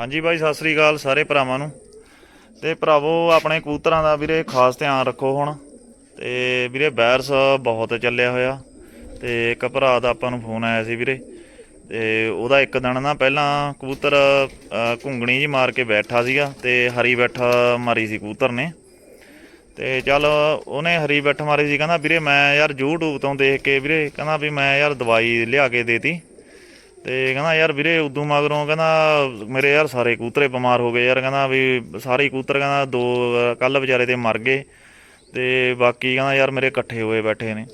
ਹਾਂਜੀ ਬਾਈ, ਸਤਿ ਸ੍ਰੀ ਅਕਾਲ ਸਾਰੇ ਭਰਾਵਾਂ ਨੂੰ। ਤੇ ਭਰਾਵੋ, ਆਪਣੇ ਕਬੂਤਰਾਂ ਦਾ ਵੀਰੇ ਖਾਸ ਧਿਆਨ ਰੱਖੋ ਹੁਣ। ਤੇ ਵੀਰੇ ਵਾਇਰਸ ਬਹੁਤ ਚੱਲਿਆ ਹੋਇਆ। ਤੇ ਇੱਕ ਭਰਾ ਦਾ ਆਪਾਂ ਨੂੰ ਫੋਨ ਆਇਆ ਸੀ ਵੀਰੇ। ਤੇ ਉਹਦਾ ਇੱਕ ਦਿਨ ਨਾ ਪਹਿਲਾਂ ਕਬੂਤਰ ਘੁੰਗਣੀ ਜੀ ਮਾਰ ਕੇ ਬੈਠਾ ਸੀਗਾ ਤੇ ਹਰੀ ਬੈਠਾ ਮਾਰੀ ਸੀ ਕਬੂਤਰ ਨੇ। ਤੇ ਚੱਲ ਉਹਨੇ ਹਰੀ ਬੈਠ ਮਾਰੀ ਸੀ, ਕਹਿੰਦਾ, ਵੀਰੇ, ਮੈਂ ਯਾਰ YouTube ਤੋਂ ਦੇਖ ਕੇ ਵੀਰੇ, ਕਹਿੰਦਾ ਵੀ ਮੈਂ ਯਾਰ ਦਵਾਈ ਲਿਆ ਕੇ ਦੇਤੀ। ਤੇ ਕਹਿੰਦਾ ਯਾਰ ਵੀਰੇ ਉਦੋਂ ਮਗਰੋਂ ਕਹਿੰਦਾ ਮੇਰੇ ਯਾਰ ਸਾਰੇ ਕੂਤਰੇ ਬਿਮਾਰ ਹੋ ਗਏ ਯਾਰ, ਕਹਿੰਦਾ ਵੀ ਸਾਰੇ ਕੂਤਰ ਕਹਿੰਦਾ ਦੋ ਕੱਲ ਵਿਚਾਰੇ ਤੇ ਮਰ ਗਏ ਤੇ ਬਾਕੀ ਕਹਿੰਦਾ ਯਾਰ ਮੇਰੇ ਇਕੱਠੇ ਹੋਏ ਬੈਠੇ ਨੇ।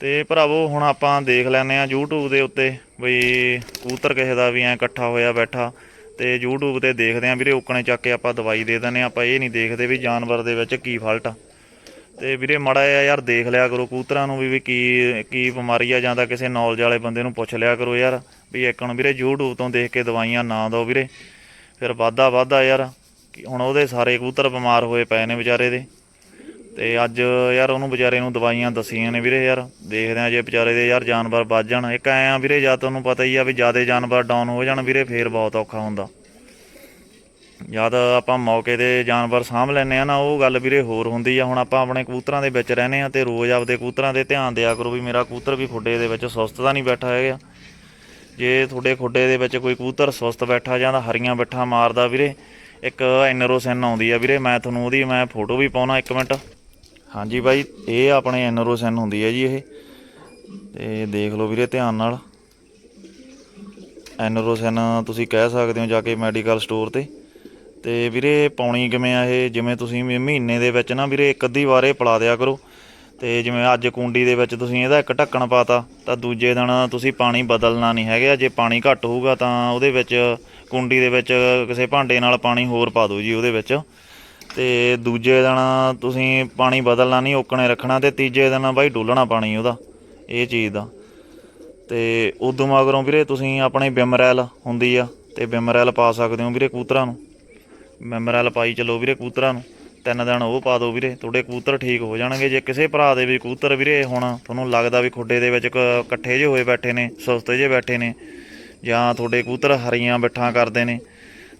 ਤੇ ਭਰਾਵੋ, ਹੁਣ ਆਪਾਂ ਦੇਖ ਲੈਨੇ ਆ YouTube ਦੇ ਉੱਤੇ ਬਈ ਕੂਤਰ ਕਿਸੇ ਦਾ ਵੀ ਐ ਇਕੱਠਾ ਹੋਇਆ ਬੈਠਾ ਤੇ YouTube ਤੇ ਦੇਖਦੇ ਆ ਵੀਰੇ, ਉਕਣੇ ਚੱਕ ਕੇ ਆਪਾਂ ਦਵਾਈ ਦੇ ਦਿੰਦੇ ਆ ਆਪਾਂ ਇਹ ਨਹੀਂ ਦੇਖਦੇ ਵੀ ਜਾਨਵਰ ਦੇ ਵਿੱਚ ਕੀ ਫਾਲਟ ਆ। ਤੇ ਵੀਰੇ ਮਾੜਾ ਜਿਹਾ ਯਾਰ ਦੇਖ ਲਿਆ ਕਰੋ ਕੂਤਰਾਂ ਨੂੰ ਵੀ ਵੀ ਕੀ ਕੀ ਬਿਮਾਰੀ ਆ ਜਾਂ ਤਾਂ ਕਿਸੇ ਨੌਲੇਜ ਵਾਲੇ ਬੰਦੇ ਨੂੰ ਪੁੱਛ ਲਿਆ ਕਰੋ ਯਾਰ, ਵੀ ਇੱਕ ਨੂੰ ਵੀਰੇ YouTube ਤੋਂ ਦੇਖ ਕੇ ਦਵਾਈਆਂ ਨਾ ਦਿਓ ਵੀਰੇ। ਫਿਰ ਵਾਧਾ ਵਾਧਾ ਯਾਰ, ਕਿ ਹੁਣ ਉਹਦੇ ਸਾਰੇ ਕਬੂਤਰ ਬਿਮਾਰ ਹੋਏ ਪਏ ਨੇ ਵਿਚਾਰੇ ਦੇ। ਤੇ ਅੱਜ ਯਾਰ ਉਹਨੂੰ ਵਿਚਾਰੇ ਨੂੰ ਦਵਾਈਆਂ ਦਸੀਆਂ ਨੇ ਵੀਰੇ ਯਾਰ, ਦੇਖਦੇ ਆ ਜੇ ਵਿਚਾਰੇ ਦੇ ਯਾਰ ਜਾਨਵਰ ਵੱਜ ਜਾਣ। ਇੱਕ ਐ ਆ ਵੀਰੇ, ਜਾਂ ਤੁਹਾਨੂੰ ਪਤਾ ਹੀ ਆ ਵੀ ਜਿਆਦੇ ਜਾਨਵਰ ਡਾਊਨ ਹੋ ਜਾਣ ਵੀਰੇ, ਫੇਰ ਬਹੁਤ ਔਖਾ ਹੁੰਦਾ। ਜਦ ਆਪਾਂ ਮੌਕੇ ਤੇ ਜਾਨਵਰ ਸਾਂਭ ਲੈਨੇ ਆ ਨਾ, ਉਹ ਗੱਲ ਵੀਰੇ ਹੋਰ ਹੁੰਦੀ ਆ। ਹੁਣ ਆਪਾਂ ਆਪਣੇ ਕਬੂਤਰਾਂ ਦੇ ਵਿੱਚ ਰਹਿੰਦੇ ਆ ਤੇ ਰੋਜ਼ ਆਪਦੇ ਕਬੂਤਰਾਂ ਤੇ ਧਿਆਨ ਦਿਆ ਕਰੋ ਵੀ ਮੇਰਾ ਕਬੂਤਰ ਵੀ ਖੁੱਡੇ ਦੇ ਵਿੱਚ ਸੁਸਤ ਤਾਂ ਨਹੀਂ ਬੈਠਾ ਹੈਗਾ। ਜੇ ਤੁਹਾਡੇ ਖੁੱਡੇ ਦੇ ਵਿੱਚ ਕੋਈ ਕਬੂਤਰ ਸੁਸਤ ਬੈਠਾ ਜਾਂ ਤਾਂ ਹਰੀਆਂ ਬੈਠਾ ਮਾਰਦਾ ਵੀਰੇ, ਇੱਕ ਐਨਰੋਸੈਨ ਆਉਂਦੀ ਆ ਵੀਰੇ, ਮੈਂ ਤੁਹਾਨੂੰ ਉਹਦੀ ਮੈਂ ਫੋਟੋ ਵੀ ਪਾਉਣਾ ਇੱਕ ਮਿੰਟ। ਹਾਂਜੀ ਬਾਈ, ਇਹ ਆਪਣੇ ਐਨਰੋਸੈਨ ਹੁੰਦੀ ਹੈ ਜੀ ਇਹ। ਤੇ ਦੇਖ ਲਓ ਵੀਰੇ ਧਿਆਨ ਨਾਲ। ਐਨਰੋਸੈਨ ਤੁਸੀਂ ਕਹਿ ਸਕਦੇ ਹੋ ਜਾ ਕੇ ਮੈਡੀਕਲ ਸਟੋਰ ਤੇ। ਤੇ ਵੀਰੇ ਪਾਉਣੀ ਕਿਵੇਂ ਆ ਇਹ? ਜਿਵੇਂ ਤੁਸੀਂ ਵੀ ਮਹੀਨੇ ਦੇ ਵਿੱਚ ਨਾ ਵੀਰੇ ਇੱਕ ਅੱਧੀ ਵਾਰ ਇਹ ਪਿਲਾ ਦਿਆ ਕਰੋ। ਤੇ ਜਿਵੇਂ ਅੱਜ ਕੁੰਡੀ ਦੇ ਵਿੱਚ ਤੁਸੀਂ ਇਹਦਾ ਇੱਕ ਢੱਕਣ ਪਾਤਾ, ਤਾਂ ਦੂਜੇ ਦਿਨ ਤੁਸੀਂ ਪਾਣੀ ਬਦਲਣਾ ਨਹੀਂ ਹੈਗਾ। ਜੇ ਪਾਣੀ ਘੱਟ ਹੋਊਗਾ ਤਾਂ ਉਹਦੇ ਵਿੱਚ ਕੁੰਡੀ ਦੇ ਵਿੱਚ ਕਿਸੇ ਭਾਂਡੇ ਨਾਲ ਪਾਣੀ ਹੋਰ ਪਾ ਦਿਓ ਜੀ ਉਹਦੇ ਵਿੱਚ। ਤੇ ਦੂਜੇ ਦਿਨ ਤੁਸੀਂ ਪਾਣੀ ਬਦਲਣਾ ਨਹੀਂ, ਓਕਣੇ ਰੱਖਣਾ ਤੇ ਤੀਜੇ ਦਿਨ ਬਾਈ ਡੋਲਣਾ ਪਾਣੀ ਉਹਦਾ, ਇਹ ਚੀਜ਼ ਦਾ। ਤੇ ਉਦੋਂ ਮਗਰੋਂ ਵੀਰੇ ਤੁਸੀਂ ਆਪਣੇ ਬਿਮਰੈਲ ਹੁੰਦੀ ਆ, ਤੇ ਬਿਮਰੈਲ ਪਾ ਸਕਦੇ ਹੋ ਵੀਰੇ ਕਬੂਤਰਾਂ ਨੂੰ। ਬਿਮਰੈਲ ਪਾਈ ਚਲੋ ਵੀਰੇ ਕਬੂਤਰਾਂ ਨੂੰ। ਤਿੰਨ ਦਿਨ ਉਹ ਪਾ ਦਿਓ ਵੀਰੇ, ਤੁਹਾਡੇ ਕਬੂਤਰ ਠੀਕ ਹੋ ਜਾਣਗੇ। ਜੇ ਕਿਸੇ ਭਰਾ ਦੇ ਵੀ ਕਬੂਤਰ ਵੀਰੇ ਹੁਣ ਤੁਹਾਨੂੰ ਲੱਗਦਾ ਵੀ ਖੁੱਡੇ ਦੇ ਵਿੱਚ ਕ- ਇਕੱਠੇ ਜਿਹੇ ਹੋਏ ਬੈਠੇ ਨੇ, ਸੁਸਤੇ ਜਿਹੇ ਬੈਠੇ ਨੇ, ਜਾਂ ਤੁਹਾਡੇ ਕਬੂਤਰ ਹਰੀਆਂ ਬਿੱਠਾਂ ਕਰਦੇ ਨੇ,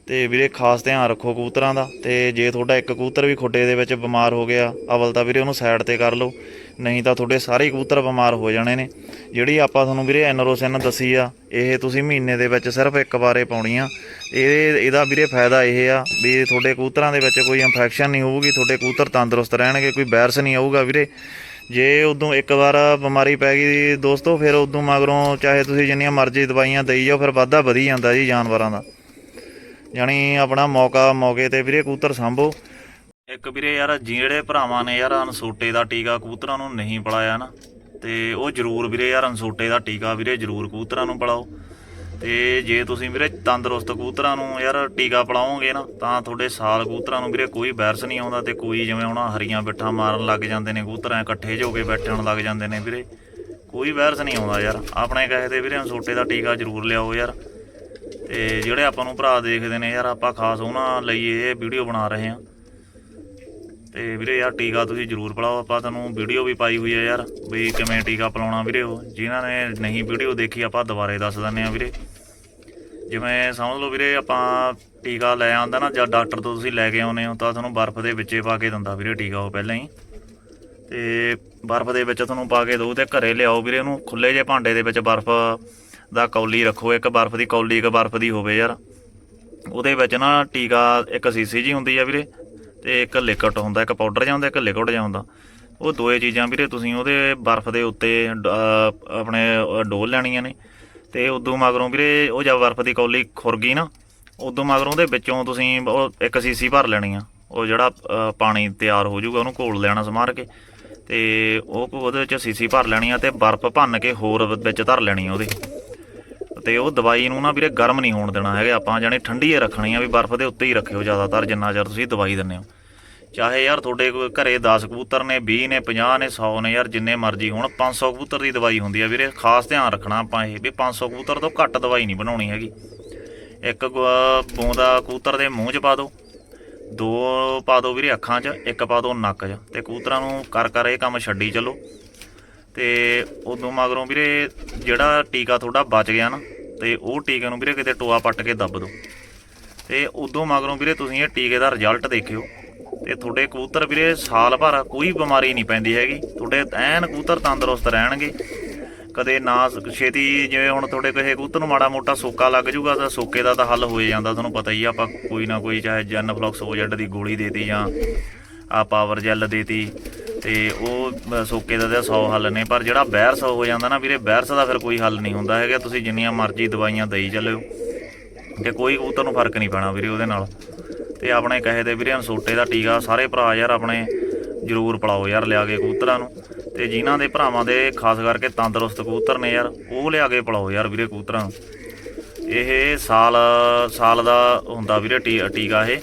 ਤੇ ਵੀਰੇ ਖਾਸ ਧਿਆਨ ਰੱਖੋ ਕਬੂਤਰਾਂ ਦਾ। ਤੇ ਜੇ ਤੁਹਾਡਾ ਇੱਕ ਕਬੂਤਰ ਵੀ ਖੁੱਡੇ ਦੇ ਵਿੱਚ ਬਿਮਾਰ ਹੋ ਗਿਆ, ਅਵਲ ਤਾਂ ਵੀਰੇ ਉਹਨੂੰ ਸਾਈਡ ਤੇ ਕਰ ਲਓ। ਨਹੀਂ ਤਾਂ ਤੁਹਾਡੇ ਸਾਰੇ ਹੀ ਕਬੂਤਰ ਬਿਮਾਰ ਹੋ ਜਾਣੇ ਨੇ। ਜਿਹੜੀ ਆਪਾਂ ਤੁਹਾਨੂੰ ਵੀਰੇ ਐਨਰੋਸਿਨ ਦੱਸੀ ਆ, ਇਹ ਤੁਸੀਂ ਮਹੀਨੇ ਦੇ ਵਿੱਚ ਸਿਰਫ ਇੱਕ ਵਾਰੇ ਪਾਉਣੀ ਆ। ਇਹ ਇਹਦਾ ਵੀਰੇ ਫਾਇਦਾ ਇਹ ਆ ਵੀ ਤੁਹਾਡੇ ਕਬੂਤਰਾਂ ਦੇ ਵਿੱਚ ਕੋਈ ਇਨਫੈਕਸ਼ਨ ਨਹੀਂ ਹੋਊਗੀ, ਤੁਹਾਡੇ ਕਬੂਤਰ ਤੰਦਰੁਸਤ ਰਹਿਣਗੇ, ਕੋਈ ਵਾਇਰਸ ਨਹੀਂ ਆਊਗਾ ਵੀਰੇ। ਜੇ ਉਦੋਂ ਇੱਕ ਵਾਰ ਬਿਮਾਰੀ ਪੈ ਗਈ ਦੋਸਤੋ, ਫਿਰ ਉਦੋਂ ਮਗਰੋਂ ਚਾਹੇ ਤੁਸੀਂ ਜਿੰਨੀਆਂ ਮਰਜ਼ੀ ਦਵਾਈਆਂ ਦੇਈ ਜਾਓ, ਫਿਰ ਵਾਧਾ ਵਧੀ ਜਾਂਦਾ ਜੀ ਜਾਨਵਰਾਂ ਦਾ। ਜਾਣੀ ਆਪਣਾ ਮੌਕਾ, ਮੌਕੇ ਤੇ ਵੀਰੇ ਕਬੂਤਰ ਸੰਭੋ। ਇੱਕ ਵੀਰੇ ਯਾਰ, ਜਿਹੜੇ ਭਰਾਵਾਂ ਨੇ ਯਾਰ ਅਨਸੋਟੇ ਦਾ ਟੀਕਾ ਕਬੂਤਰਾਂ ਨੂੰ ਨਹੀਂ ਪਲਾਇਆ ਨਾ, ਤੇ ਉਹ ਜ਼ਰੂਰ ਵੀਰੇ ਯਾਰ ਅਨਸੋਟੇ ਦਾ ਟੀਕਾ ਵੀਰੇ ਜ਼ਰੂਰ ਕਬੂਤਰਾਂ ਨੂੰ ਪਲਾਓ। ਤੇ ਜੇ ਤੁਸੀਂ ਵੀਰੇ ਤੰਦਰੁਸਤ ਕਬੂਤਰਾਂ ਨੂੰ ਯਾਰ ਟੀਕਾ ਪਲਾਓਗੇ ਨਾ, ਤਾਂ ਤੁਹਾਡੇ ਸਾਲ ਕਬੂਤਰਾਂ ਨੂੰ ਵੀਰੇ ਕੋਈ ਵਾਇਰਸ ਨਹੀਂ ਆਉਂਦਾ ਤੇ ਕੋਈ ਜਿਵੇਂ ਉਹਨਾਂ ਹਰੀਆਂ ਬਿੱਠਾਂ ਮਾਰਨ ਲੱਗ ਜਾਂਦੇ ਨੇ ਕਬੂਤਰ, ਇਕੱਠੇ ਜਿਹੇ ਹੋ ਕੇ ਬੈਠਣ ਲੱਗ ਜਾਂਦੇ ਨੇ ਵੀਰੇ। ਕੋਈ ਵਾਇਰਸ ਨਹੀਂ ਆਉਂਦਾ ਯਾਰ। ਆਪਣੇ ਕਹੇ ਤੇ ਵੀਰੇ ਅਨਸੋਟੇ ਦਾ ਟੀਕਾ ਜ਼ਰੂਰ ਲਿਆਓ ਯਾਰ। ਤੇ ਜਿਹੜੇ ਆਪਾਂ ਨੂੰ ਭਰਾ ਦੇਖਦੇ ਨੇ ਯਾਰ, ਆਪਾਂ ਖਾਸ ਉਹਨਾਂ ਲਈ ਇਹ ਵੀਡੀਓ ਬਣਾ ਰਹੇ ਹਾਂ। ਤੇ ਵੀਰੇ ਯਾਰ ਟੀਕਾ ਤੁਸੀਂ ਜ਼ਰੂਰ ਪਲਾਓ, ਆਪਾਂ ਤੁਹਾਨੂੰ ਵੀਡੀਓ ਵੀ ਪਾਈ ਹੋਈ ਹੈ ਯਾਰ, ਵੀ ਕਿਵੇਂ ਟੀਕਾ ਪਲਾਉਣਾ ਵੀਰੇ ਉਹ, ਜਿਨ੍ਹਾਂ ਨੇ ਨਹੀਂ ਵੀਡੀਓ ਦੇਖੀ ਆਪਾਂ ਦੁਬਾਰੇ ਦੱਸ ਦਿੰਨੇ ਆ ਵੀਰੇ। ਜਿਵੇਂ ਸਮਝ ਲਓ ਵੀਰੇ, ਆਪਾਂ ਟੀਕਾ ਲੈ ਆਂਦਾ ਨਾ ਜਦ ਡਾਕਟਰ ਤੋਂ ਤੁਸੀਂ ਲੈ ਕੇ ਆਉਨੇ ਹੋ, ਤਾਂ ਤੁਹਾਨੂੰ ਬਰਫ਼ ਦੇ ਵਿੱਚੇ ਪਾ ਕੇ ਦਿੰਦਾ ਵੀਰੇ ਟੀਕਾ ਉਹ ਪਹਿਲਾਂ ਹੀ। ਤੇ ਬਰਫ਼ ਦੇ ਵਿੱਚ ਤੁਹਾਨੂੰ ਪਾ ਕੇ ਦਊ ਤੇ ਘਰੇ ਲਿਆਓ ਵੀਰੇ ਉਹਨੂੰ ਖੁੱਲੇ ਜੇ ਭਾਂਡੇ ਦੇ ਵਿੱਚ ਬਰਫ਼ ਦਾ ਕੌਲੀ ਰੱਖੋ, ਇੱਕ ਬਰਫ਼ ਦੀ ਕੌਲੀ, ਇੱਕ ਬਰਫ਼ ਦੀ ਹੋਵੇ ਯਾਰ। ਉਹਦੇ ਵਿੱਚ ਨਾ ਟੀਕਾ ਇੱਕ ਸੀਸੀ ਜੀ ਹੁੰਦੀ ਆ ਵੀਰੇ ਤੇ ਇੱਕ ਲਿਕਵਿਡ ਹੁੰਦਾ, ਇੱਕ ਪਾਊਡਰ ਜਿਹਾ ਹੁੰਦਾ, ਇੱਕ ਲਿਕਵਿਡ ਜਿਹਾ ਹੁੰਦਾ। ਉਹ ਦੋਏ ਚੀਜ਼ਾਂ ਵੀਰੇ, ਤੁਸੀਂ ਉਹਦੇ ਬਰਫ਼ ਦੇ ਉੱਤੇ ਡ- ਆਪਣੇ, ਅਹ ਡੋਲ ਲੈਣੀਆਂ ਨੇ। ਤੇ ਉਦੋਂ ਮਗਰੋਂ ਵੀਰੇ, ਉਹ ਜਦ ਬਰਫ਼ ਦੀ ਕੌਲੀ ਖੁਰ ਗਈ ਨਾ, ਉਦੋਂ ਮਗਰੋਂ ਉਹਦੇ ਵਿੱਚੋਂ ਤੁਸੀਂ ਉਹ ਇੱਕ ਸੀਸੀ ਭਰ ਲੈਣੀ ਆ। ਉਹ ਜਿਹੜਾ ਪਾਣੀ ਤਿਆਰ ਹੋ ਜਾਊਗਾ, ਉਹਨੂੰ ਘੋਲ ਲੈਣਾ ਸਮਾਰ ਕੇ। ਤੇ ਉਹ ਉਹਦੇ ਵਿੱਚ ਸੀਸੀ ਭਰ ਲੈਣੀ ਆ ਤੇ ਬਰਫ਼ ਭੰਨ ਕੇ ਹੋਰ ਵਿੱਚ ਧਰ ਲੈਣੀ ਉਹਦੀ। ਤੇ ਉਹ ਦਵਾਈ ਨੂੰ ਨਾ ਵੀਰੇ ਗਰਮ ਨਹੀਂ ਹੋਣ ਦੇਣਾ ਹੈਗਾ। ਆਪਾਂ ਜਾਨੀ ਠੰਡੀ ਹੀ ਰੱਖਣੀ ਆ ਵੀ ਬਰਫ਼ ਦੇ ਉੱਤੇ ਹੀ ਰੱਖਿਓ ਜ਼ਿਆਦਾਤਰ, ਜਿੰਨਾ ਚਿਰ ਤੁਸੀਂ ਦਵਾਈ ਦਿੰਦੇ ਹੋ। ਚਾਹੇ ਯਾਰ ਤੁਹਾਡੇ ਕੋਲ ਘਰੇ 10 ਕਬੂਤਰ ਨੇ 20 ਨੇ 50 ਨੇ 100 ਨੇ, ਯਾਰ ਜਿੰਨੇ ਮਰਜ਼ੀ ਹੋਣ 500 ਕਬੂਤਰ ਦੀ ਦਵਾਈ ਹੁੰਦੀ ਆ ਵੀਰੇ। ਖਾਸ ਧਿਆਨ ਰੱਖਣਾ ਆਪਾਂ ਇਹ ਵੀ 500 ਕਬੂਤਰ ਤੋਂ ਘੱਟ ਦਵਾਈ ਨਹੀਂ ਬਣਾਉਣੀ ਹੈਗੀ। ਇੱਕ ਗ- ਬੂੰਦਾ ਕਬੂਤਰ ਦੇ ਮੂੰਹ 'ਚ ਪਾ ਦਿਓ ਦੋ ਪਾ ਦਿਓ ਵੀਰੇ ਅੱਖਾਂ 'ਚ, ਇੱਕ ਪਾ ਦਿਓ ਨੱਕ 'ਚ। ਤੇ ਕਬੂਤਰਾਂ ਨੂੰ ਕਰ ਕਰ ਇਹ ਕੰਮ ਛੱਡੀ ਚੱਲੋ। ਤੇ ਉਦੋਂ ਮਗਰੋਂ ਵੀਰੇ ਜਿਹੜਾ ਟੀਕਾ ਤੁਹਾਡਾ ਬਚ ਗਿਆ ਨਾ ਤੇ ਉਹ ਟੀਕੇ ਨੂੰ ਵੀਰੇ ਕਿਤੇ ਟੋਆ ਪੱਟ ਕੇ ਦੱਬ ਦਿਓ। ਤੇ ਉਦੋਂ ਮਗਰੋਂ ਵੀਰੇ ਤੁਸੀਂ ਇਹ ਟੀਕੇ ਦਾ ਰਿਜ਼ਲਟ ਦੇਖਿਓ। ਤੇ ਤੁਹਾਡੇ ਕਬੂਤਰ ਵੀਰੇ ਸਾਲ ਭਰ ਕੋਈ ਬਿਮਾਰੀ ਨਹੀਂ ਪੈਂਦੀ ਹੈਗੀ। ਤੁਹਾਡੇ ਐਨ ਕਬੂਤਰ ਤੰਦਰੁਸਤ ਰਹਿਣਗੇ। ਕਦੇ ਨਾ ਛੇਤੀ ਜਿਵੇਂ ਹੁਣ ਤੁਹਾਡੇ ਕਿਸੇ ਕਬੂਤਰ ਨੂੰ ਮਾੜਾ ਮੋਟਾ ਸੋਕਾ ਲੱਗ ਜੂਗਾ ਤਾਂ ਸੋਕੇ ਦਾ ਤਾਂ ਹੱਲ ਹੋ ਜਾਂਦਾ, ਤੁਹਾਨੂੰ ਪਤਾ ਹੀ ਆ, ਆਪਾਂ ਕੋਈ ਨਾ ਕੋਈ ਚਾਹੇ ਜਨ ਫਲੌਕਸ ਓਜੈਡ ਦੀ ਗੋਲੀ ਦੇਤੀ ਜਾਂ ਆ ਪਾਵਰ ਜੈਲ ਦੇਤੀ ਤੇ ਉਹ ਸੋਕੇ ਦਾ ਤਾਂ 100 ਹੱਲ ਨੇ, ਪਰ ਜਿਹੜਾ ਵਾਇਰਸ ਹੋ ਜਾਂਦਾ ਨਾ ਵੀਰੇ ਵਾਇਰਸ ਦਾ ਫਿਰ ਕੋਈ ਹੱਲ ਨਹੀਂ ਹੁੰਦਾ ਹੈਗਾ, ਤੁਸੀਂ ਜਿੰਨੀਆਂ ਮਰਜ਼ੀ ਦਵਾਈਆਂ ਦੇਈ ਚੱਲਿਓ। ਤੇ ਕੋਈ ਕਬੂਤਰ ਨੂੰ ਫ਼ਰਕ ਨਹੀਂ ਪੈਣਾ ਵੀਰੇ ਉਹਦੇ ਨਾਲ। ਤੇ ਆਪਣੇ ਕਹੇ ਦੇ ਵੀਰੇ ਅਨਸੋਟੇ ਦਾ ਟੀਕਾ ਸਾਰੇ ਭਰਾ ਯਾਰ ਆਪਣੇ ਜ਼ਰੂਰ ਪਲਾਓ ਯਾਰ, ਲਿਆ ਕੇ ਕਬੂਤਰਾਂ ਨੂੰ। ਤੇ ਜਿਨ੍ਹਾਂ ਦੇ ਭਰਾਵਾਂ ਦੇ ਖਾਸ ਕਰਕੇ ਤੰਦਰੁਸਤ ਕਬੂਤਰ ਨੇ ਯਾਰ, ਉਹ ਲਿਆ ਕੇ ਪਲਾਓ ਯਾਰ ਵੀਰੇ ਕਬੂਤਰਾਂ ਨੂੰ। ਇਹ ਸਾਲ ਸਾਲ ਦਾ ਹੁੰਦਾ ਵੀਰੇ ਟੀ- ਟੀਕਾ ਇਹ।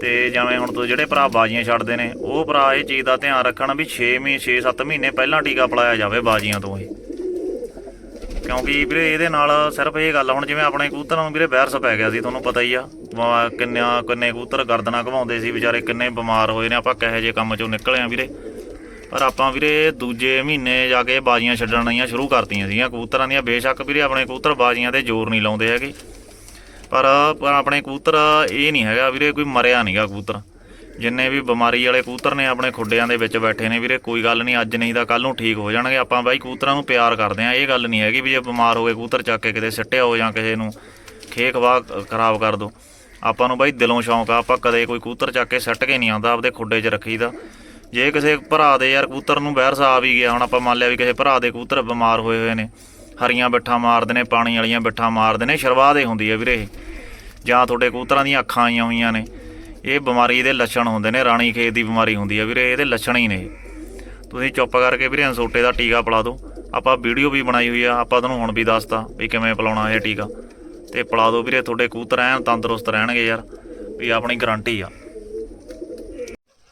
ਤੇ ਜਿਵੇਂ ਹੁਣ ਤੋਂ ਜਿਹੜੇ ਭਰਾ ਬਾਜੀਆਂ ਛੱਡਦੇ ਨੇ, ਉਹ ਭਰਾ ਇਹ ਚੀਜ਼ ਦਾ ਧਿਆਨ ਰੱਖਣ ਵੀ 6 ਮਹੀਨੇ 6-7 ਮਹੀਨੇ ਪਹਿਲਾਂ ਟੀਕਾ ਪਲਾਇਆ ਜਾਵੇ ਬਾਜੀਆਂ ਤੋਂ ਹੀ ਕਿਉਂਕਿ ਵੀਰੇ ਇਹਦੇ ਨਾਲ ਸਿਰਫ ਇਹ ਗੱਲ ਹੁਣ ਜਿਵੇਂ ਆਪਣੇ ਕਬੂਤਰਾਂ ਨੂੰ ਵੀਰੇ ਵਾਇਰਸ ਪੈ ਗਿਆ ਸੀ, ਤੁਹਾਨੂੰ ਪਤਾ ਹੀ ਆ, ਵਾ- ਕਿੰਨਾ, ਕਿੰਨੇ ਕਬੂਤਰ ਗਰਦਨਾ ਘਵਾਉਂਦੇ ਸੀ ਵਿਚਾਰੇ, ਕਿੰਨੇ ਬਿਮਾਰ ਹੋਏ ਨੇ, ਆਪਾਂ ਕਹੇ ਜੇ ਕੰਮ ਚੋਂ ਨਿਕਲੇ ਆ ਵੀਰੇ। ਪਰ ਆਪਾਂ ਵੀਰੇ ਦੂਜੇ ਮਹੀਨੇ ਜਾ ਕੇ ਬਾਜੀਆਂ ਛੱਡਣੀਆਂ ਸ਼ੁਰੂ ਕਰਤੀਆਂ ਸੀਗੀਆਂ ਕਬੂਤਰਾਂ ਦੀਆਂ। ਬੇਸ਼ੱਕ ਵੀਰੇ ਆਪਣੇ ਕਬੂਤਰ ਬਾਜੀਆਂ ਤੇ ਜ਼ੋਰ ਨਹੀਂ ਲਾਉਂਦੇ ਹੈਗੇ। ਪਰ ਆਪਣੇ ਕਬੂਤਰ ਇਹ ਨਹੀਂ ਹੈਗਾ ਵੀਰੇ, ਕੋਈ ਮਰਿਆ ਨਹੀਂਗਾ ਕਬੂਤਰ। ਜਿੰਨੇ ਵੀ ਬਿਮਾਰੀ ਵਾਲੇ ਕਬੂਤਰ ਨੇ ਆਪਣੇ ਖੁੱਡਿਆਂ ਦੇ ਵਿੱਚ ਬੈਠੇ ਨੇ ਵੀਰੇ, ਕੋਈ ਗੱਲ ਨਹੀਂ, ਅੱਜ ਨਹੀਂ ਤਾਂ ਕੱਲ ਨੂੰ ਠੀਕ ਹੋ ਜਾਣਗੇ। ਆਪਾਂ ਬਾਈ ਕਬੂਤਰਾਂ ਨੂੰ ਪਿਆਰ ਕਰਦੇ ਆ ਇਹ ਗੱਲ ਨਹੀਂ ਹੈਗੀ ਵੀ ਜੇ ਬਿਮਾਰ ਹੋ ਗਏ ਕਬੂਤਰ ਚੱਕ ਕੇ ਕਿਤੇ ਸਿੱਟਿਆ ਹੋ ਜਾਂ ਕਿਸੇ ਨੂੰ। ਖੇ ਖਵਾ ਖਰਾਬ ਕਰ ਦੋ। ਆਪਾਂ ਨੂੰ ਬਾਈ ਦਿਲੋਂ ਸ਼ੌਂਕ ਆ, ਆਪਾਂ ਕਦੇ ਕੋਈ ਕਬੂਤਰ ਚੱਕ ਕੇ ਸਿੱਟ ਕੇ ਨਹੀਂ ਆਉਂਦਾ, ਆਪਦੇ ਖੁੱਡੇ 'ਚ ਰੱਖੀਦਾ। ਜੇ ਕਿਸੇ ਭਰਾ ਦੇ ਯਾਰ ਕਬੂਤਰ ਨੂੰ ਵਾਇਰਸ ਆ ਵੀ ਗਿਆ, ਹੁਣ ਆਪਾਂ ਮੰਨ ਲਿਆ ਵੀ ਕਿਸੇ ਭਰਾ ਦੇ ਕਬੂਤਰ ਬਿਮਾਰ ਹੋਏ ਹੋਏ ਨੇ। ਹਰੀਆਂ ਬਿੱਠਾਂ ਮਾਰਦੇ ਨੇ, ਪਾਣੀ ਵਾਲੀਆਂ ਬਿੱਠਾਂ ਮਾਰਦੇ ਨੇ ਸ਼ਰਵਾਦ ਹੀ ਹੁੰਦੀ ਹੈ ਵੀਰੇ ਇਹ। ਜਾਂ ਤੁਹਾਡੇ ਕਬੂਤਰਾਂ ਦੀਆਂ ਅੱਖਾਂ ਆਈਆਂ ਹੋਈਆਂ ਨੇ। ਇਹ ਬਿਮਾਰੀ ਦੇ ਲੱਛਣ ਹੁੰਦੇ ਨੇ, ਰਾਣੀ ਖੇਤ ਦੀ ਬਿਮਾਰੀ ਹੁੰਦੀ ਹੈ ਵੀਰੇ, ਇਹਦੇ ਲੱਛਣ ਹੀ ਨੇ। ਤੁਸੀਂ ਚੁੱਪ ਕਰਕੇ ਵੀਰੇ ਅਨਸੋਟੇ ਦਾ ਟੀਕਾ ਪਿਲਾ ਦਿਓ। ਆਪਾਂ ਵੀਡੀਓ ਵੀ ਬਣਾਈ ਹੋਈ ਆ, ਆਪਾਂ ਤੁਹਾਨੂੰ ਹੁਣ ਵੀ ਦੱਸਤਾ ਵੀ ਕਿਵੇਂ ਪਿਲਾਉਣਾ ਇਹ ਟੀਕਾ। ਤੇ ਪਿਲਾ ਦਿਓ ਵੀਰੇ, ਤੁਹਾਡੇ ਕਬੂਤਰ ਐਨ ਤੰਦਰੁਸਤ ਰਹਿਣਗੇ ਯਾਰ, ਵੀ ਆਪਣੀ ਗਾਰੰਟੀ ਆ।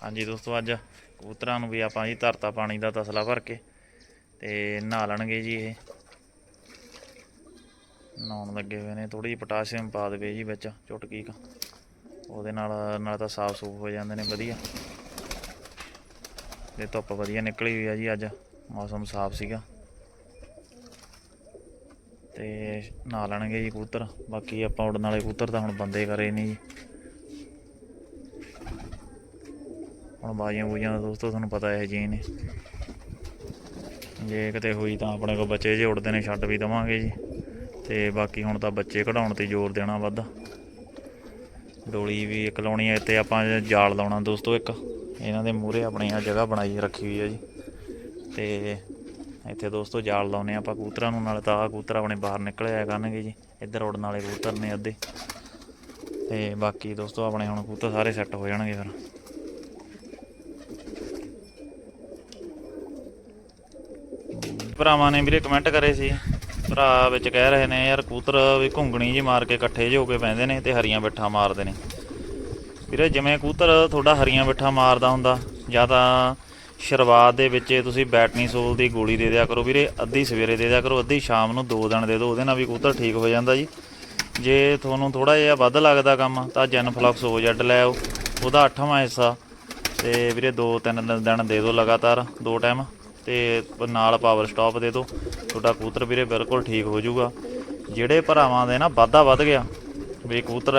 ਹਾਂਜੀ ਦੋਸਤੋ, ਅੱਜ ਕਬੂਤਰਾਂ ਨੂੰ ਵੀ ਆਪਾਂ ਜੀ ਧਰਤਾ ਪਾਣੀ ਦਾ ਤਸਲਾ ਭਰ ਕੇ ਤੇ ਨਹਾ ਲੈਣਗੇ ਜੀ ਇਹ। ਨਹਾਉਣ ਲੱਗੇ ਹੋਏ ਨੇ ਥੋੜੀ ਜਿਹੀ ਪੋਟਾਸ਼ੀਅਮ ਪਾ ਦੇਵੇ ਜੀ ਵਿੱਚ ਚੁਟਕੀ ਕ ਉਹਦੇ ਨਾਲ ਨਾਲ ਤਾਂ ਸਾਫ਼ ਸੂਫ ਹੋ ਜਾਂਦੇ ਨੇ, ਵਧੀਆ। ਤੇ ਧੁੱਪ ਵਧੀਆ ਨਿਕਲੀ ਹੋਈ ਆ ਜੀ ਅੱਜ, ਮੌਸਮ ਸਾਫ਼ ਸੀਗਾ। ਤੇ ਨਹਾ ਲੈਣਗੇ ਜੀ ਕਬੂਤਰ, ਬਾਕੀ ਆਪਾਂ ਉੜਨ ਵਾਲੇ ਕਬੂਤਰ ਤਾਂ ਹੁਣ ਬੰਦੇ ਕਰੇ ਨਹੀਂ ਜੀ। ਹੁਣ ਬਾਜੀਆਂ ਬੂਜੀਆਂ ਦਾ ਦੋਸਤੋ, ਤੁਹਾਨੂੰ ਪਤਾ ਇਹ ਜੀ ਨੇ। ਜੇ ਕਿਤੇ ਹੋਈ ਤਾਂ ਆਪਣੇ ਕੋਲ ਬੱਚੇ ਜੇ ਉੜਦੇ ਨੇ, ਛੱਡ ਵੀ ਦਵਾਂਗੇ ਜੀ। ਤੇ ਬਾਕੀ ਹੁਣ ਤਾਂ ਬੱਚੇ ਕਢਾਉਣ ਤੇ ਜ਼ੋਰ ਦੇਣਾ ਵੱਧ। ਡੋਲੀ ਵੀ ਇੱਕ ਲਾਉਣੀ ਹੈ ਤੇ ਆਪਾਂ ਜਾਲ ਲਾਉਣਾ ਦੋਸਤੋ ਇੱਕ। ਇਹਨਾਂ ਦੇ ਮੂਹਰੇ ਆਪਣੀ ਆ ਜਗ੍ਹਾ ਬਣਾਈ ਰੱਖੀ ਹੋਈ ਹੈ ਜੀ। ਤੇ ਇੱਥੇ ਦੋਸਤੋ ਜਾਲ ਲਾਉਨੇ ਆਪਾਂ ਕਬੂਤਰਾਂ ਨੂੰ, ਨਾਲ ਤਾਂ ਆਹ ਕਬੂਤਰ ਆਪਣੇ ਬਾਹਰ ਨਿਕਲ ਆਇਆ ਕਰਨਗੇ ਜੀ। ਇੱਧਰ ਉੜਨ ਵਾਲੇ ਕਬੂਤਰ ਨੇ ਅੱਧੇ। ਤੇ ਬਾਕੀ ਦੋਸਤੋ ਆਪਣੇ ਹੁਣ ਕਬੂਤਰ ਸਾਰੇ ਸੈੱਟ ਹੋ ਜਾਣਗੇ ਫਿਰ। ਭਰਾਵਾਂ ਨੇ ਵੀਰੇ ਕਮੈਂਟ ਕਰੇ ਸੀ। ਭਰਾ ਵਿੱਚ ਕਹਿ ਰਹੇ ਨੇ, ਯਾਰ ਕੂਤਰ ਵੀ ਘੁੰਗਣੀ ਜੀ ਮਾਰ ਕੇ ਇਕੱਠੇ ਜਿਹੇ ਹੋ ਕੇ ਪੈਂਦੇ ਨੇ ਤੇ ਹਰੀਆਂ ਬਿੱਠਾ ਮਾਰਦੇ ਨੇ। ਵੀਰੇ, ਜਿਵੇਂ ਕੂਤਰ ਤੁਹਾਡਾ ਹਰੀਆਂ ਬਿੱਠਾ ਮਾਰਦਾ ਹੁੰਦਾ, ਜਾਂ ਤਾਂ ਸ਼ੁਰੂਆਤ ਦੇ ਵਿੱਚ ਤੁਸੀਂ ਬੈਟਨੀ ਸੋਲ ਦੀ ਗੋਲੀ ਦੇ ਦਿਆ ਕਰੋ ਵੀਰੇ, ਅੱਧੀ ਸਵੇਰੇ ਦੇ ਦਿਆ ਕਰੋ, ਅੱਧੀ ਸ਼ਾਮ ਨੂੰ ਦੋ ਦਿਨ ਦੇ ਦਿਓ, ਉਹਦੇ ਨਾਲ ਵੀ ਕੂਤਰ ਠੀਕ ਹੋ ਜਾਂਦਾ ਜੀ। ਜੇ ਤੁਹਾਨੂੰ ਥੋੜਾ ਜਿਹਾ ਵੱਧ ਲੱਗਦਾ ਕੰਮ, ਤਾਂ ਜਨ ਹੋ ਜੱਡ ਲੈ ਆਓ, ਉਹਦਾ ਅੱਠਵਾਂ ਹਿੱਸਾ, ਤੇ ਵੀਰੇ ਦੋ ਤਿੰਨ ਦਿਨ ਦਿਨ ਦੇ ਦਿਓ ਲਗਾਤਾਰ, ਦੋ ਟਾਈਮ ਤੇ ਨਾਲ ਪਾਵਰ ਸਟਾਪ ਦੇ ਦਿਓ। ਤੁਹਾਡਾ ਕਬੂਤਰ ਵੀਰੇ ਬਿਲਕੁਲ ਠੀਕ ਹੋ ਜਾਊਗਾ। ਜਿਹੜੇ ਭਰਾਵਾਂ ਦੇ ਨਾ ਵਾਧਾ ਵੱਧ ਗਿਆ, ਵੀ ਕਬੂਤਰ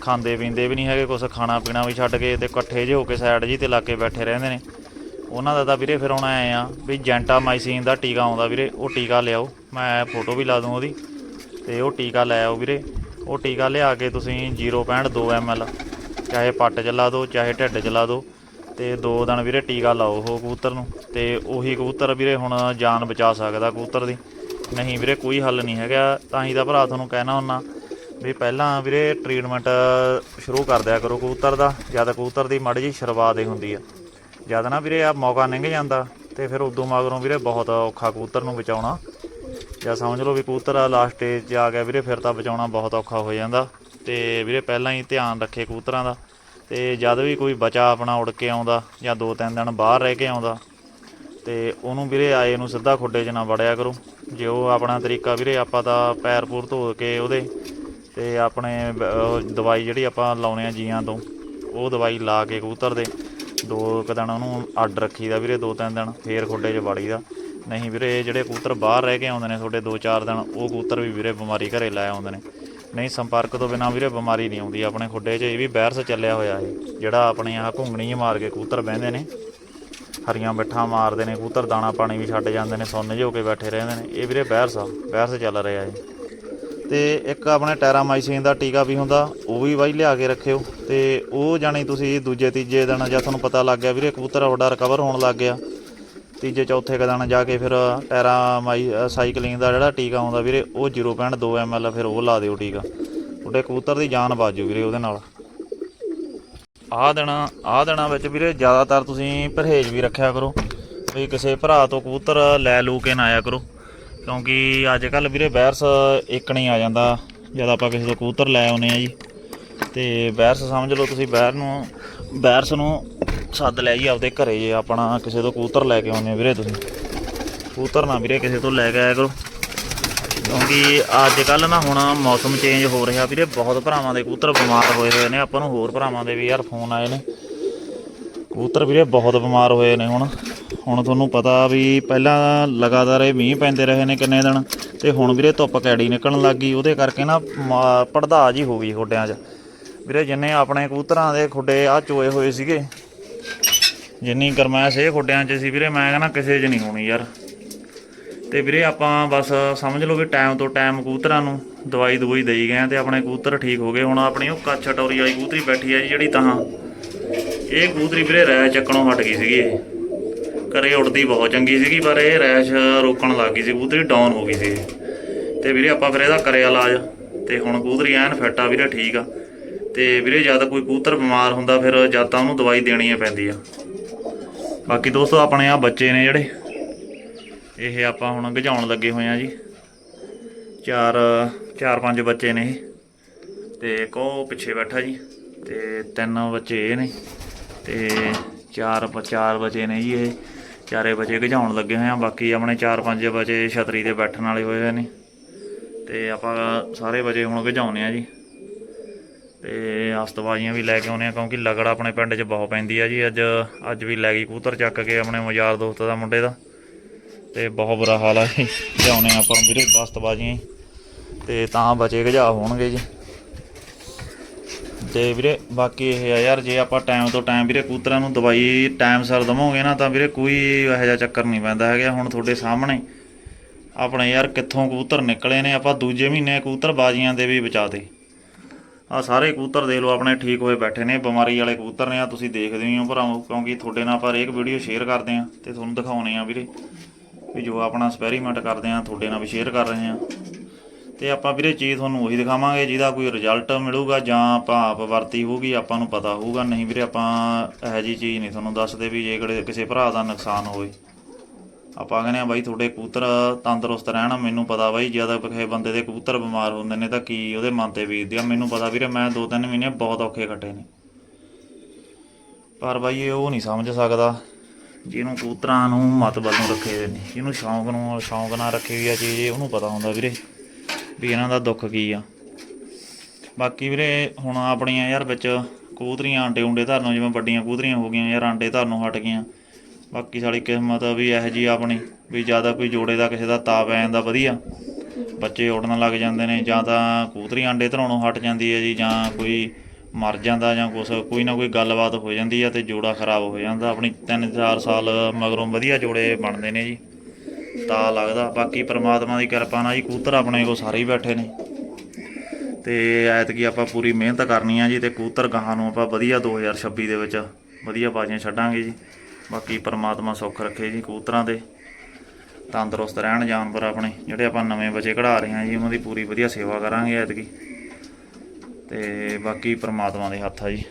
ਖਾਂਦੇ ਪੀਂਦੇ ਵੀ ਨਹੀਂ ਹੈਗੇ, ਕੁਛ ਖਾਣਾ ਪੀਣਾ ਵੀ ਛੱਡ ਕੇ ਤੇ ਇਕੱਠੇ ਜਿਹੇ ਹੋ ਕੇ ਸਾਈਡ ਜੀ ਤੇ ਲਾ ਕੇ ਬੈਠੇ ਰਹਿੰਦੇ ਨੇ। ਉਹਨਾਂ ਦਾ ਤਾਂ ਵੀਰੇ ਫਿਰ ਹੁਣ ਐ ਆ ਵੀ ਜੈਂਟਾਮਾਈਸਿਨ ਦਾ ਟੀਕਾ ਆਉਂਦਾ ਵੀਰੇ, ਉਹ ਟੀਕਾ ਲਿਆਓ। ਮੈਂ ਫੋਟੋ ਵੀ ਲਾ ਦੂੰ ਉਹਦੀ, ਤੇ ਉਹ ਟੀਕਾ ਲੈ ਆਓ ਵੀਰੇ। ਉਹ ਟੀਕਾ ਲਿਆ ਕੇ ਤੁਸੀਂ 0.2 ml ਚਾਹੇ ਪੱਟ ਚ ਲਾ ਦਿਓ ਚਾਹੇ ਢਿੱਡ ਚ ਲਾ ਦਿਓ ਤੇ ਦੋ ਦਿਨ ਵੀਰੇ ਟੀਕਾ ਲਾਓ ਉਹ ਕਬੂਤਰ ਨੂੰ ਤੇ ਉਹੀ ਕਬੂਤਰ ਵੀਰੇ ਹੁਣ ਜਾਨ ਬਚਾ ਸਕਦਾ ਕਬੂਤਰ ਦੀ। ਨਹੀਂ ਵੀਰੇ ਕੋਈ ਹੱਲ ਨਹੀਂ ਹੈਗਾ, ਤਾਂ ਹੀ ਤਾਂ ਭਰਾ ਤੁਹਾਨੂੰ ਕਹਿਣਾ ਹੁੰਨਾ ਵੀ ਪਹਿਲਾਂ ਵੀਰੇ ਟ੍ਰੀਟਮੈਂਟ ਸ਼ੁਰੂ ਕਰ ਦਿਆ ਕਰੋ ਕਬੂਤਰ ਦਾ, ਜਦ ਕਬੂਤਰ ਦੀ ਮਾੜੀ ਜੀ ਸ਼ੁਰੂਆਤ ਹੀ ਹੁੰਦੀ ਆ। ਜਦ ਨਾ ਵੀਰੇ ਆ ਮੌਕਾ ਲੰਘ ਜਾਂਦਾ ਤੇ ਫਿਰ ਉਦੋਂ ਮਗਰੋਂ ਵੀਰੇ ਬਹੁਤ ਔਖਾ ਕਬੂਤਰ ਨੂੰ ਬਚਾਉਣਾ। ਜਾਂ ਸਮਝ ਲਓ ਵੀ ਕਬੂਤਰ ਲਾਸਟ ਸਟੇਜ 'ਚ ਆ ਗਿਆ ਵੀਰੇ, ਫਿਰ ਤਾਂ ਬਚਾਉਣਾ ਬਹੁਤ ਔਖਾ ਹੋ ਜਾਂਦਾ। ਤੇ ਵੀਰੇ ਪਹਿਲਾਂ ਹੀ ਧਿਆਨ ਰੱਖੇ ਕਬੂਤਰਾਂ ਦਾ। ਤੇ ਜਦ ਵੀ ਕੋਈ ਬੱਚਾ ਆਪਣਾ ਉੜ ਕੇ ਆਉਂਦਾ ਜਾਂ ਦੋ ਤਿੰਨ ਦਿਨ ਬਾਹਰ ਰਹਿ ਕੇ ਆਉਂਦਾ, ਤੇ ਉਹਨੂੰ ਵੀਰੇ ਆਏ ਨੂੰ ਸਿੱਧਾ ਖੁੱਡੇ 'ਚ ਨਾ ਵੜਿਆ ਕਰੋ। ਜੇ ਉਹ ਆਪਣਾ ਤਰੀਕਾ ਵੀਰੇ ਆਪਾਂ ਤਾਂ ਪੈਰ ਪੂਰ ਧੋ ਕੇ ਉਹਦੇ ਤੇ ਆਪਣੇ ਦਵਾਈ ਜਿਹੜੀ ਆਪਾਂ ਲਾਉਣੇ ਆ ਜੀਆਂ ਤੋਂ, ਉਹ ਦਵਾਈ ਲਾ ਕੇ ਕਬੂਤਰ ਦੇ, ਦੋ ਕੁ ਦਿਨ ਉਹਨੂੰ ਅੱਡ ਰੱਖੀਦਾ ਵੀਰੇ, ਦੋ ਤਿੰਨ ਦਿਨ ਫੇਰ ਖੁੱਡੇ 'ਚ ਵਾੜੀਦਾ। ਨਹੀਂ ਵੀਰੇ ਜਿਹੜੇ ਕਬੂਤਰ ਬਾਹਰ ਰਹਿ ਕੇ ਆਉਂਦੇ ਨੇ ਤੁਹਾਡੇ ਦੋ ਚਾਰ ਦਿਨ, ਉਹ ਕਬੂਤਰ ਵੀ ਵੀਰੇ ਬਿਮਾਰੀ ਘਰੇ ਲੈ ਆਉਂਦੇ ਨੇ। ਨਹੀਂ, ਸੰਪਰਕ ਤੋਂ ਬਿਨਾਂ ਵੀਰੇ ਬਿਮਾਰੀ ਨਹੀਂ ਆਉਂਦੀ ਆਪਣੇ ਖੁੱਡੇ 'ਚ। ਇਹ ਵੀ ਵਾਇਰਸ ਚੱਲਿਆ ਹੋਇਆ ਹੈ ਜਿਹੜਾ ਆਪਣੇ ਆਹ ਘੁੰਗਣੀ ਜਿਹੀ ਮਾਰ ਕੇ ਕਬੂਤਰ ਬਹਿੰਦੇ ਨੇ। ਹਰੀਆਂ ਬਿੱਠਾਂ ਮਾਰਦੇ ਨੇ, ਕਬੂਤਰ ਦਾਣਾ ਪਾਣੀ ਵੀ ਛੱਡ ਜਾਂਦੇ ਨੇ, ਸੁੰਨ ਜਿਹੇ ਹੋ ਕੇ ਬੈਠੇ ਰਹਿੰਦੇ ਨੇ। ਇਹ ਵੀਰੇ ਵਾਇਰਸ ਆ ਵਾਇਰਸ ਚੱਲ ਰਿਹਾ ਹੈ ਤੇ ਇੱਕ ਆਪਣੇ ਟੈਰਾਮਾਈਸਿਨ ਦਾ ਟੀਕਾ ਵੀ ਹੁੰਦਾ, ਉਹ ਵੀ ਬਾਈ ਲਿਆ ਕੇ ਰੱਖਿਓ। ਤੇ ਉਹ ਜਾਣੀ ਤੁਸੀਂ ਦੂਜੇ, ਤੀਜੇ ਦਿਨ ਜਾਂ ਤੁਹਾਨੂੰ ਪਤਾ ਲੱਗ ਗਿਆ ਵੀਰੇ, ਕਬੂਤਰ ਤੁਹਾਡਾ ਰਿਕਵਰ ਹੋਣ ਲੱਗ ਗਿਆ। ਤੀਜੇ ਚੌਥੇ ਕੁ ਦਿਨ ਜਾ ਕੇ ਫਿਰ ਟੈਰਾਮਾਈ ਮਾਈ ਸਾਈਕਲਿੰਗ ਦਾ ਜਿਹੜਾ ਟੀਕਾ ਆਉਂਦਾ ਵੀਰੇ, ਉਹ 0.2 ml ਫਿਰ ਉਹ ਲਾ ਦਿਓ ਟੀਕਾ। ਤੁਹਾਡੇ ਕਬੂਤਰ ਦੀ ਜਾਨ ਬਾਜੂ ਵੀਰੇ ਉਹਦੇ ਨਾਲ। ਆਹ ਦਿਨਾਂ ਆਹ ਦਿਨਾਂ ਵਿੱਚ ਵੀਰੇ ਜ਼ਿਆਦਾਤਰ ਤੁਸੀਂ ਪਰਹੇਜ਼ ਵੀ ਰੱਖਿਆ ਕਰੋ। ਵੀ ਕਿਸੇ ਭਰਾ ਤੋਂ ਕਬੂਤਰ ਲੈ ਲੂ ਕੇ ਨਾ ਆਇਆ ਕਰੋ। ਕਿਉਂਕਿ ਅੱਜ ਕੱਲ ਵੀਰੇ ਵਾਇਰਸ ਇੱਕ ਨਹੀਂ ਆ ਜਾਂਦਾ, ਜਦ ਆਪਾਂ ਕਿਸੇ ਤੋਂ ਕਬੂਤਰ ਲੈ ਆਉਨੇ ਆ ਜੀ। ਤੇ ਵਾਇਰਸ ਸਮਝ ਲਓ ਤੁਸੀਂ ਬਾਹਰ ਨੂੰ ਵਾਇਰਸ ਨੂੰ ਸੱਦ ਲੈ ਜੀ ਆਪਦੇ ਘਰੇ ਜੇ ਆਪਣਾ ਕਿਸੇ ਤੋਂ ਕਬੂਤਰ ਲੈ ਕੇ ਆਉਨੇ ਵੀਰੇ ਤੁਸੀਂ। ਕਬੂਤਰ ਨਾ ਵੀਰੇ ਕਿਸੇ ਤੋਂ ਲੈ ਕੇ ਆਇਆ ਕਰੋ। ਕਿਉਂਕਿ ਅੱਜ ਕੱਲ ਨਾ ਹੁਣ ਮੌਸਮ ਚੇਂਜ ਹੋ ਰਿਹਾ ਵੀਰੇ, ਬਹੁਤ ਭਰਾਵਾਂ ਦੇ ਕਬੂਤਰ ਬਿਮਾਰ ਹੋਏ ਹੋਏ ਨੇ। ਆਪਾਂ ਨੂੰ ਹੋਰ ਭਰਾਵਾਂ ਦੇ ਵੀ ਯਾਰ ਫੋਨ ਆਏ ਨੇ। ਕਬੂਤਰ ਵੀਰੇ ਬਹੁਤ ਬਿਮਾਰ ਹੋਏ ਨੇ ਹੁਣ। ਹੁਣ ਤੁਹਾਨੂੰ ਪਤਾ ਵੀ ਪਹਿਲਾਂ ਲਗਾਤਾਰ ਇਹ ਮੀਂਹ ਪੈਂਦੇ ਰਹੇ ਨੇ ਕਿੰਨੇ ਦਿਨ। ਤੇ ਹੁਣ ਵੀਰੇ ਧੁੱਪ ਕੈੜੀ ਨਿਕਲਣ ਲੱਗ ਗਈ, ਉਹਦੇ ਕਰਕੇ ਨਾ ਮਾ- ਪੜਦਾ ਜੀ ਹੋ ਗਈ ਖੁੱਡਿਆਂ 'ਚ। ਵੀਰੇ ਜਿੰਨੇ ਆਪਣੇ ਕਬੂਤਰਾਂ ਦੇ ਖੁੱਡੇ ਆ ਚੋਏ ਹੋਏ ਸੀਗੇ ਜਿੰਨੀ ਗਰਮੈਸ਼ ਇਹ ਖੁੱਡਿਆਂ 'ਚ ਸੀ ਵੀਰੇ, ਮੈਂ ਕਹਿੰਦਾ ਕਿਸੇ 'ਚ ਨਹੀਂ ਹੋਣੀ ਯਾਰ। ਤੇ ਵੀਰੇ ਆਪਾਂ ਬਸ ਸਮਝ ਲਓ ਵੀ ਟਾਈਮ ਤੋਂ ਟਾਈਮ ਕਬੂਤਰਾਂ ਨੂੰ ਦਵਾਈ ਦਵਾਈ ਦੇਈ ਗਏ ਆ ਤੇ ਆਪਣੇ ਕਬੂਤਰ ਠੀਕ ਹੋ ਗਏ। ਹੁਣ ਆਪਣੀ ਉਹ ਕੱਛ ਟੌਰੀ ਵਾਲੀ ਕਬੂਤਰੀ ਬੈਠੀ ਆ ਜੀ ਜਿਹੜੀ ਤਾਂ ਇਹ ਕਬੂਤਰੀ ਵੀਰੇ ਰੈਸ਼ ਚੱਕਣੋਂ ਹਟ ਗਈ ਸੀਗੀ। ਇਹ ਘਰੇ ਉੜਦੀ ਬਹੁਤ ਚੰਗੀ ਸੀਗੀ, ਪਰ ਇਹ ਰੈਸ਼ ਰੋਕਣ ਲੱਗ ਗਈ ਸੀ, ਕਬੂਤਰੀ ਡਾਊਨ ਹੋ ਗਈ ਸੀ। ਇਹ। ਤੇ ਵੀਰੇ ਆਪਾਂ ਫਿਰ ਇਹਦਾ ਕਰਿਆ ਇਲਾਜ ਤੇ ਹੁਣ ਕਬੂਤਰੀ ਐਨ ਫਿੱਟ ਆ ਵੀਰੇ, ਠੀਕ ਆ। ਤੇ ਵੀਰੇ ਜਦ ਕੋਈ ਕਬੂਤਰ ਬਿਮਾਰ ਹੁੰਦਾ ਫਿਰ ਜਦ ਤਾਂ ਉਹਨੂੰ ਦਵਾਈ ਦੇਣੀ ਪੈਂਦੀ ਆ। ਬਾਕੀ ਦੋਸਤੋ, ਆਪਣੇ ਆ ਬੱਚੇ ਨੇ ਜਿਹੜੇ। ਇਹ ਆਪਾਂ ਹੁਣ ਗਜਾਉਣ ਲੱਗੇ ਹੋਏ ਆ ਜੀ। ਚਾਰ ਚਾਰ ਪੰਜ ਬੱਚੇ ਨੇ ਇਹ। ਤੇ ਇੱਕ ਉਹ ਪਿੱਛੇ ਬੈਠਾ ਜੀ। ਤੇ ਤਿੰਨ ਬੱਚੇ ਇਹ ਨੇ। ਤੇ ਚਾਰ ਚਾਰ ਬੱਚੇ ਨੇ ਜੀ ਇਹ। ਚਾਰੇ ਬੱਚੇ ਗਜਾਉਣ ਲੱਗੇ ਹੋਏ ਆ। ਬਾਕੀ ਆਪਣੇ ਚਾਰ ਪੰਜ ਬੱਚੇ ਛਤਰੀ ਤੇ ਬੈਠਣ ਵਾਲੇ ਹੋਏ ਨੇ। ਤੇ ਆਪਾਂ ਸਾਰੇ ਬੱਚੇ ਹੁਣ ਗਜਾਉਨੇ ਆ ਜੀ। ਤੇ ਆਸਤਬਾਜ਼ੀਆਂ ਵੀ ਲੈ ਕੇ ਆਉਨੇ ਆ, ਕਿਉਂਕਿ ਲਗੜ ਆਪਣੇ ਪਿੰਡ 'ਚ ਬਹੁਤ ਪੈਂਦੀ ਆ ਜੀ। ਅੱਜ ਅੱਜ ਵੀ ਲੈ ਗਈ ਕੂਤਰ ਚੱਕ ਕੇ ਆਪਣੇ ਮਜ਼ਾਰ ਦੋਸਤ ਦਾ, ਮੁੰਡੇ ਦਾ। ਤੇ ਬਹੁਤ ਬੁਰਾ ਹਾਲ ਆ ਜੀ। ਲਿਆਉਣੇ ਆਪਾਂ ਵੀਰੇ ਬਸਤਬਾਜ਼ੀਆਂ ਹੀ। ਤੇ ਤਾਂ ਬਚੇ ਗਜਾ ਹੋਣਗੇ ਜੀ। ਤੇ ਵੀਰੇ, ਬਾਕੀ ਇਹ ਆ ਯਾਰ, ਜੇ ਆਪਾਂ ਟਾਈਮ ਤੋਂ ਟਾਈਮ ਵੀਰੇ ਕਬੂਤਰਾਂ ਨੂੰ ਦਵਾਈ ਟਾਈਮ ਸਿਰ ਦਵਾਂਗੇ ਨਾ, ਤਾਂ ਵੀਰੇ ਕੋਈ ਇਹੋ ਜਿਹਾ ਚੱਕਰ ਨਹੀਂ ਪੈਂਦਾ ਹੈਗਾ। ਹੁਣ ਤੁਹਾਡੇ ਸਾਹਮਣੇ ਆਪਣੇ ਯਾਰ ਕਿੱਥੋਂ ਕਬੂਤਰ ਨਿਕਲੇ ਨੇ, ਆਪਾਂ ਦੂਜੇ ਮਹੀਨੇ ਕਬੂਤਰ ਬਾਜ਼ੀਆਂ ਦੇ ਵੀ ਬਚਾਤੇ ਆ ਸਾਰੇ ਕਬੂਤਰ ਦੇ ਲਓ, ਆਪਣੇ ਠੀਕ ਹੋਏ ਬੈਠੇ ਨੇ, ਬਿਮਾਰੀ ਵਾਲੇ ਕਬੂਤਰ ਨੇ ਆ ਤੁਸੀਂ ਦੇਖਦੇ ਹੋ ਭਰਾਓ ਕਿਉਂਕਿ ਤੁਹਾਡੇ ਨਾਲ ਆਪਾਂ ਹਰੇਕ ਵੀਡੀਓ ਸ਼ੇਅਰ ਕਰਦੇ ਆ ਤੇ ਤੁਹਾਨੂੰ ਦਿਖਾਉਣੇ ਆ ਵੀਰੇ ਵੀ ਜੋ ਆਪਣਾ ਐਕਸਪੈਰੀਮੈਂਟ ਕਰਦੇ ਆ ਤੁਹਾਡੇ ਨਾਲ ਵੀ ਸ਼ੇਅਰ ਕਰ ਰਹੇ ਆ ਤੇ ਆਪਾਂ ਵੀਰੇ ਚੀਜ਼ ਤੁਹਾਨੂੰ ਉਹੀ ਦਿਖਾਵਾਂਗੇ, ਜਿਹਦਾ ਕੋਈ ਰਿਜ਼ਲਟ ਮਿਲੂਗਾ ਜਾਂ ਆਪਾਂ ਆਪ ਵਰਤੀ ਹੋਊਗੀ, ਆਪਾਂ ਨੂੰ ਪਤਾ ਹੋਊਗਾ, ਨਹੀਂ ਵੀਰੇ ਆਪਾਂ ਇਹੋ ਜੀ ਚੀਜ਼ ਨਹੀਂ ਤੁਹਾਨੂੰ ਦੱਸਦੇ ਵੀ ਜੇ ਕਿਸੇ ਭਰਾ ਦਾ ਨੁਕਸਾਨ ਹੋਵੇ। ਆਪਾਂ ਕਹਿੰਦੇ ਆ ਬਾਈ ਤੁਹਾਡੇ ਕਬੂਤਰ ਤੰਦਰੁਸਤ ਰਹਿਣ, ਮੈਨੂੰ ਪਤਾ ਬਾਈ ਜ਼ਿਆਦਾ ਕਿਸੇ ਬੰਦੇ ਦੇ ਕਬੂਤਰ ਬਿਮਾਰ ਹੁੰਦੇ ਨੇ ਤਾਂ ਕੀ ਉਹਦੇ ਮਨ ਤੇ ਬੀਤਦੀ ਆ। ਮੈਨੂੰ ਪਤਾ ਵੀਰੇ, ਮੈਂ ਦੋ ਤਿੰਨ ਮਹੀਨੇ ਬਹੁਤ ਔਖੇ ਕੱਟੇ ਨੇ। ਪਰ ਬਾਈ ਇਹ ਉਹ ਨਹੀਂ ਸਮਝ ਸਕਦਾ, ਜਿਹਨੂੰ ਕਬੂਤਰਾਂ ਨੂੰ ਮਤਬਲ ਵੱਲੋਂ ਰੱਖੇ ਹੋਏ ਨੇ, ਜਿਹਨੂੰ ਸ਼ੌਂਕ ਨੂੰ, ਸ਼ੌਂਕ ਨਾਲ ਰੱਖੀ ਹੋਈ ਆ ਚੀਜ਼ ਉਹਨੂੰ ਪਤਾ ਹੁੰਦਾ ਵੀਰੇ ਵੀ ਇਹਨਾਂ ਦਾ ਦੁੱਖ ਕੀ ਆ। ਬਾਕੀ ਵੀਰੇ, ਹੁਣ ਆਪਣੀਆਂ ਯਾਰ ਵਿੱਚ ਕਬੂਤਰੀਆਂ ਆਂਡੇ ਉਂਡੇ ਧਰਨੋਂ ਜਿਵੇਂ ਵੱਡੀਆਂ ਕਬੂਤਰੀਆਂ ਹੋ ਗਈਆਂ ਯਾਰ, ਆਂਡੇ ਧਰਨੋਂ ਹਟ ਗਈਆਂ। ਬਾਕੀ ਸਾਡੀ ਕਿਸਮਤ ਆ ਵੀ ਇਹੋ ਜੀ ਆਪਣੀ, ਵੀ ਜ਼ਿਆਦਾ ਕੋਈ ਜੋੜੇ ਦਾ ਕਿਸੇ ਦਾ ਤਾਪ ਆ ਜਾਂਦਾ ਵਧੀਆ। ਬੱਚੇ ਉੱਡਣ ਲੱਗ ਜਾਂਦੇ ਨੇ, ਜਾਂ ਤਾਂ ਕੂਤਰੀ ਆਂਡੇ ਧਰਾਉਣੋਂ ਹਟ ਜਾਂਦੀ ਹੈ ਜੀ, ਜਾਂ ਕੋਈ ਮਰ ਜਾਂਦਾ, ਜਾਂ ਕੁਛ, ਕੋਈ ਨਾ ਕੋਈ ਗੱਲਬਾਤ ਹੋ ਜਾਂਦੀ ਆ ਤੇ ਜੋੜਾ ਖਰਾਬ ਹੋ ਜਾਂਦਾ। ਆਪਣੀ 3-4 ਸਾਲ ਮਗਰੋਂ ਵਧੀਆ ਜੋੜੇ ਬਣਦੇ ਨੇ ਜੀ। ਤਾਂ ਲੱਗਦਾ, ਬਾਕੀ ਪ੍ਰਮਾਤਮਾ ਦੀ ਕਿਰਪਾ ਨਾਲ ਜੀ ਕੂਤਰ ਆਪਣੇ ਕੋਲ ਸਾਰੇ ਹੀ ਬੈਠੇ ਨੇ। ਤੇ ਐਤਕੀ ਆਪਾਂ ਪੂਰੀ ਮਿਹਨਤ ਕਰਨੀ ਆ ਜੀ, ਤੇ ਕੂਤਰ ਗਾਹਾਂ ਨੂੰ ਆਪਾਂ ਵਧੀਆ 2026 ਦੇ ਵਿੱਚ ਵਧੀਆ ਬਾਜ਼ੀਆਂ ਛੱਡਾਂਗੇ ਜੀ। ਬਾਕੀ ਪਰਮਾਤਮਾ ਸੁੱਖ ਰੱਖੇ ਜੀ ਕਬੂਤਰਾਂ ਦੇ, ਤੰਦਰੁਸਤ ਰਹਿਣ ਜਾਨਵਰ ਆਪਣੇ, ਜਿਹੜੇ ਆਪਾਂ ਨਵੇਂ ਬੱਚੇ ਕਢਾ ਰਹੇ ਹਾਂ ਜੀ, ਉਹਨਾਂ ਦੀ ਪੂਰੀ ਵਧੀਆ ਸੇਵਾ ਕਰਾਂਗੇ ਐਤਕੀ। ਤੇ ਬਾਕੀ ਪਰਮਾਤਮਾ ਦੇ ਹੱਥ ਆ ਜੀ।